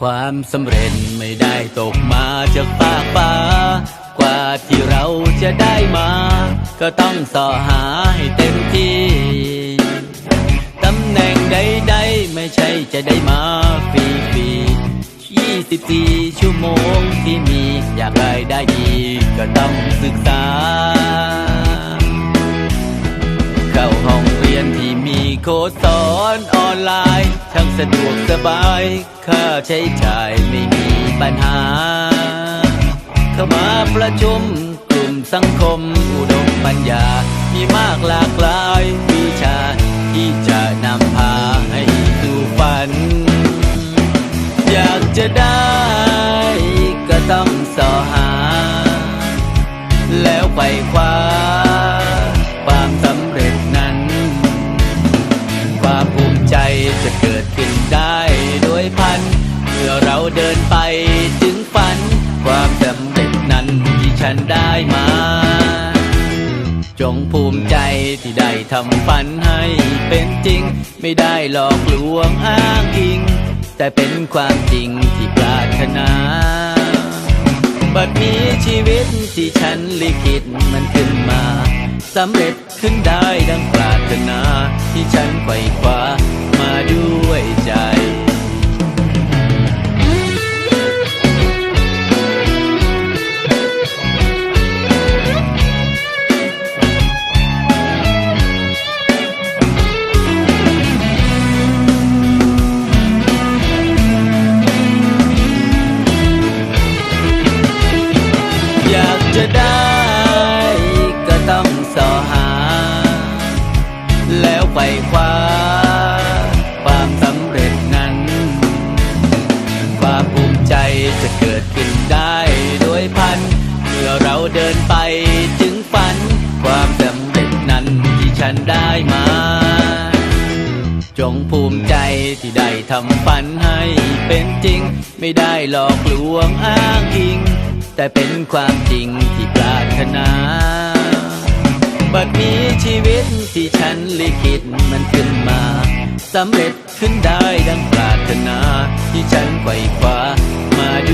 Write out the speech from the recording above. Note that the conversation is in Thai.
ความสำเร็จไม่ได้ตกมาจากฟากฟ้ากว่าที่เราจะได้มา ก็ต้องสอหาให้เต็มที่ตำแหน่งใดๆไม่ใช่จะได้มาฟรีๆี24ชั่วโมงที่มีอยากได้ได้ดี ก็ต้องศึกษา โคดสอนออนไลน์ ทั้งสะดวกสบาย ค่าใช้จ่ายไม่มีปัญหา เข้ามาประชุมกลุ่มสังคม อุดมปัญญา มีมากหลากหลายวิชา ที่จะนำพาให้สู่ฝัน อยากจะได้ก็ต้องสอหา แล้วไปคว้า ขึ้นได้โดยพัน เมื่อเราเดินไปถึงฝัน ความสำเร็จนั้นที่ฉันได้มา จงภูมิใจที่ได้ทำฝันให้เป็นจริง ไม่ได้หลอกลวงอ้างอิง แต่เป็นความจริงที่ปรารถนาบัดนี้ชีวิตที่ฉันลิขิตมันขึ้นมาสำเร็จขึ้นได้ดังปรารถนาที่ฉันไขว่คว้า มาด้วยใจอยากจะได้ก็ต้องสอหา แล้วไปคว้า ความภูมิใจจะเกิดขึ้นได้โดยพัน เมื่อเราเดินไปถึงฝัน ความสำเร็จนั้นที่ฉันได้มา จงภูมิใจที่ได้ทำฝันให้เป็นจริง ไม่ได้หลอกลวงอ้างอิง แต่เป็นความจริงที่ปรารถนาบัดนี้ชีวิตที่ฉันลิขิตมันขึ้นมา สำเร็จขึ้นได้ดังปรารถนาที่ฉันไขว่คว้ามาด้วย